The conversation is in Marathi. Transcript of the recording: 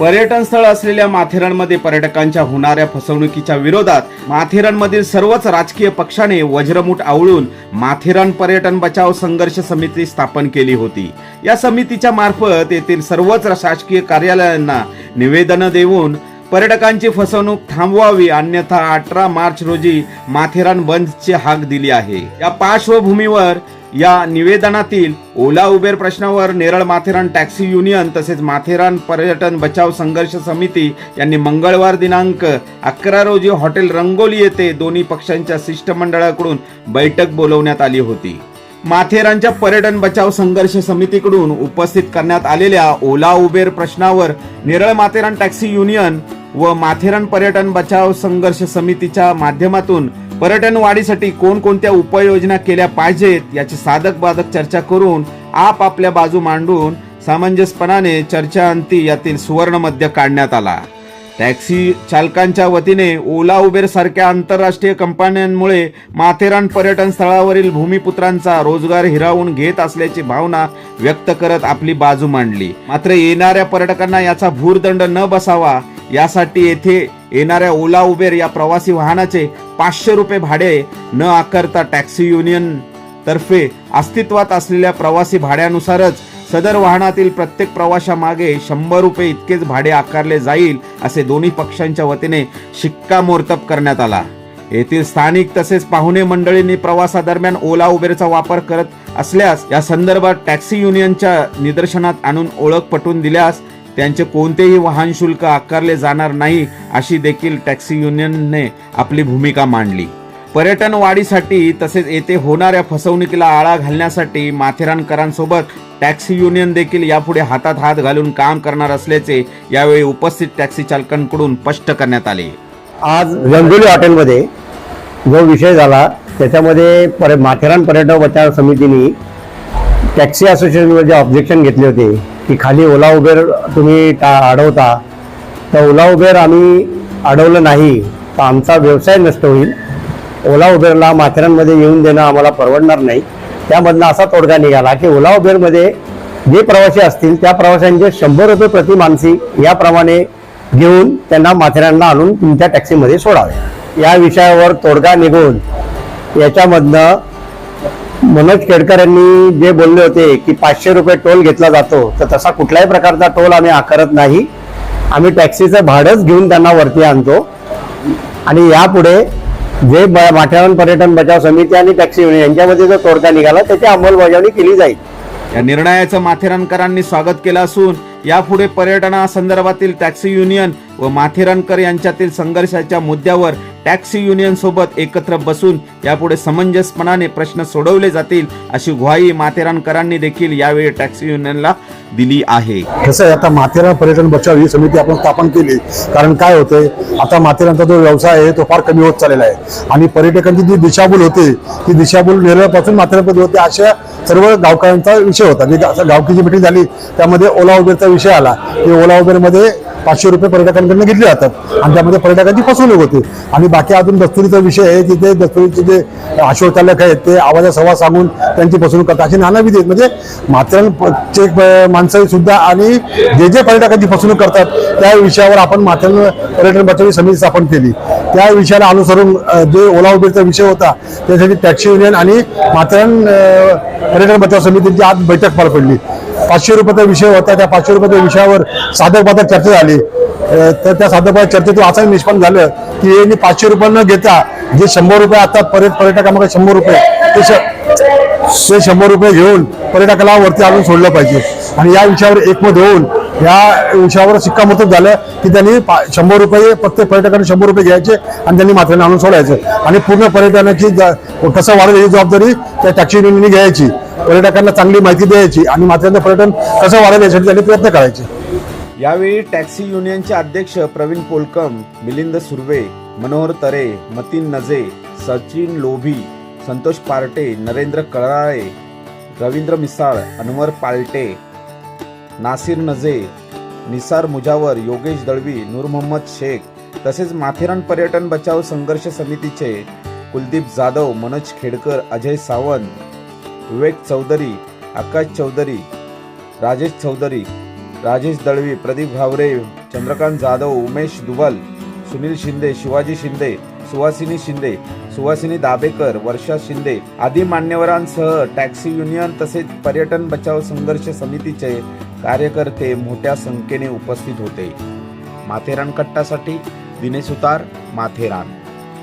पर्यटन स्थळ असलेल्या माथेरानमध्ये पर्यटकांच्या होणाऱ्या फसवणुकीच्या विरोधात माथेरानमधील सर्वच राजकीय पक्षाने वज्रमूठ आवळून माथेरान पर्यटन बचाव संघर्ष समिती स्थापन केली होती. या समितीच्या मार्फत येथील सर्वच शासकीय कार्यालयांना निवेदन देऊन पर्यटकांची फसवणूक थांबवावी अन्यथा अठरा मार्च रोजी माथेरान बंदची हाक दिली आहे. या पार्श्वभूमीवर या निवेदनातील ओला उबेर प्रश्नावर नेरळ माथेरान टॅक्सी युनियन तसेच माथेरान पर्यटन बचाव संघर्ष समिती यांनी मंगळवार दिनांक अकरा रोजी हॉटेल रंगोली येथे दोन्ही पक्षांच्या शिष्टमंडळाकडून बैठक बोलवण्यात आली होती. माथेरानच्या पर्यटन बचाव संघर्ष समितीकडून उपस्थित करण्यात आलेल्या ओला उबेर प्रश्नावर नेरळ माथेरान टॅक्सी युनियन व माथेरान पर्यटन बचाव संघर्ष समितीच्या माध्यमातून पर्यटन वाढीसाठी कोणकोणत्या उपाययोजना केल्या पाहिजेत याची साधक बाधक चर्चा करून आपापल्या बाजू मांडून सामंजस्यपणाने चर्चाअंती यातील सुवर्ण मध्य काढण्यात आला. टॅक्सी चालकांच्या वतीने ओला उबेर सारख्या आंतरराष्ट्रीय कंपन्यांमुळे माथेरान पर्यटन स्थळावरील भूमिपुत्रांचा रोजगार हिरावून घेत असल्याची भावना व्यक्त करत आपली बाजू मांडली. मात्र येणाऱ्या पर्यटकांना याचा भूरदंड न बसावा यासाठी येथे येणाऱ्या ओला उबेर या प्रवासी वाहनाचे पाचशे रुपये भाडे न आकारता टॅक्सी युनियन तर्फे अस्तित्वात असलेल्या प्रवासी भाड्यानुसारच सदर वाहनातील प्रत्येक प्रवाशामागे शंभर रुपये इतकेच भाडे आकारले जाईल असे दोन्ही पक्षांच्या वतीने शिक्कामोर्तब करण्यात आला. येथील स्थानिक तसेच पाहुणे मंडळींनी प्रवासादरम्यान ओला उबेरचा वापर करत असल्यास या संदर्भात टॅक्सी युनियनच्या निदर्शनात आणून ओळख पटवून दिल्यास त्यांचे कोणतेही वाहन शुल्क आकारले जाणार नाही अशी देखील टॅक्सी युनियनने आपली भूमिका मांडली. पर्यटन वाढीसाठी तसेच येथे होणाऱ्या फसवणुकीला आळा घालण्यासाठी माथेरानकरांसोबत टॅक्सी युनियन देखील यापुढे हातात हात घालून काम करणार असल्याचे यावेळी उपस्थित टॅक्सी चालकांकडून स्पष्ट करण्यात आले. आज रंगोली हॉटेलमध्ये जो विषय झाला त्याच्यामध्ये पर माथेरान पर्यटन बचाव समितीने टॅक्सी असोसिएशनवर जे ऑब्जेक्शन घेतले होते की खाली ओला उबेर तुम्ही टा अडवता? तर ओला उबेर आम्ही अडवलं नाही. तर आमचा व्यवसाय नष्ट होईल. ओला उबेरला माथेरानमध्ये येऊन देणं आम्हाला परवडणार नाही. त्यामधनं असा तोडगा निघाला की ओला उबेरमध्ये जे प्रवासी असतील त्या प्रवाशांचे शंभर रुपये प्रति मानसी याप्रमाणे घेऊन त्यांना माथेरानला आणून तुमच्या टॅक्सीमध्ये सोडावे. या विषयावर तोडगा निघून याच्यामधनं मनोज केडकर यांनी जे बोलले होते की पाचशे रुपये टोल घेतला जातो तर तसा कुठल्याही प्रकारचा टोल आम्ही आकारत नाही. आम्ही टॅक्सीचं भाडंच घेऊन त्यांना वरती आणतो. आणि यापुढे जे ब- माथेरान पर्यटन बचाव समिती आणि टॅक्सी युनियन यांच्यामध्ये जो तोडगा निघाला त्याची अंमलबजावणी केली जाईल. या निर्णयाचं माथेरानकरांनी स्वागत केलं असून यापुढे पर्यटनासंदर्भातील टॅक्सी युनियन व माथेरानकर यांच्यातील संघर्षाच्या मुद्द्यावर टॅक्सी युनियन सोबत एकत्र बसून यापुढे समंजसपणाने प्रश्न सोडवले जातील अशी ग्वाही माथेरानकरांनी देखील यावेळी टॅक्सी युनियनला दिली आहे. कसं आहे आता माथेरान पर्यटन बचाव ही समिती आपण स्थापन केली. कारण काय होतंय आता माथेरानचा जो व्यवसाय आहे तो फार कमी होत चाललेला आहे. आणि पर्यटकांची जी दिशाभूल होते ती दिशाभूल नेरळपासून माथेरानपद होते. अशा सर्व गावकऱ्यांचा विषय होता. म्हणजे की गावकीची मिटिंग झाली त्यामध्ये ओला उबेरचा विषय आला. की ओला उबेरमध्ये पाचशे रुपये पर्यटकांकडून घेतले जातात. आणि त्यामध्ये पर्यटकांची फसवणूक होते. आणि बाकी अजून दस्तुरीचा विषय आहे की ते दस्तुरीचे जे आशोचालक आहेत ते आवाजा सवा सांगून त्यांची फसवणूक करतात. अशी नानाविधी आहेत. म्हणजे माथेरानचे माणसं सुद्धा आणि जे जे पर्यटकांची फसवणूक करतात त्या विषयावर आपण माथेरान पर्यटन बचावी समिती स्थापन केली. त्या विषयाला अनुसरून जे ओला उबेरचा विषय होता त्यासाठी टॅक्सी युनियन आणि माथेरान पर्यटन बचाव समितीची आज बैठक पार पडली. पाचशे रुपयाचा विषय होता त्या पाचशे रुपयाच्या विषयावर साधक बाधक चर्चा झाली. तर त्या साधक चर्चेतून असं निष्पन्न झालं की यांनी पाचशे रुपये न घेता जे शंभर रुपये आता पर्यट पर्यटकामध्ये शंभर रुपये ते श- ते शंभर रुपये घेऊन पर्यटकाला वरती आणून सोडलं पाहिजे. आणि या विषयावर एकमत होऊन या विषयावर शिक्कामोर्तब झालं की त्यांनी पा- शंभर रुपये प्रत्येक पर्यटकाने शंभर रुपये घ्यायचे आणि त्यांनी माथेरान आणून सोडायचं. आणि पूर्ण पर्यटनाची ज- कसं वाढेल ही जबाबदारी त्या टॅक्सी युनियनने घ्यायची. पर्यटकांना चांगली माहिती द्यायची आणि माथेरानचं पर्यटन कसं वाढेल यासाठी त्यांनी प्रयत्न करायचे. यावेळी टॅक्सी युनियनचे अध्यक्ष प्रवीण पोलकम मिलिंद सुर्वे मनोहर तरे मतीन नजे सचिन लोभी संतोष पार्टे नरेंद्र कळाळे रवींद्र मिसाळ अनवर पालटे नासिर नजे निसार मुजावर योगेश दळवी नूर मोहम्मद शेख तसेच माथेरान पर्यटन बचाव संघर्ष समितीचे कुलदीप जाधव मनोज खेडकर अजय सावंत विवेक चौधरी आकाश चौधरी राजेश चौधरी राजेश दळवी प्रदीप भावरे चंद्रकांत जाधव उमेश दुबल सुनील शिंदे शिवाजी शिंदे सुहासिनी शिंदे सुवासिनी दाबेकर वर्षा शिंदे आदी मान्यवरांसह टॅक्सी युनियन तसेच पर्यटन बचाव संघर्ष समितीचे कार्यकर्ते मोठ्या संख्येने उपस्थित होते. माथेरान कट्टासाठी दिनेश उतार माथेरान.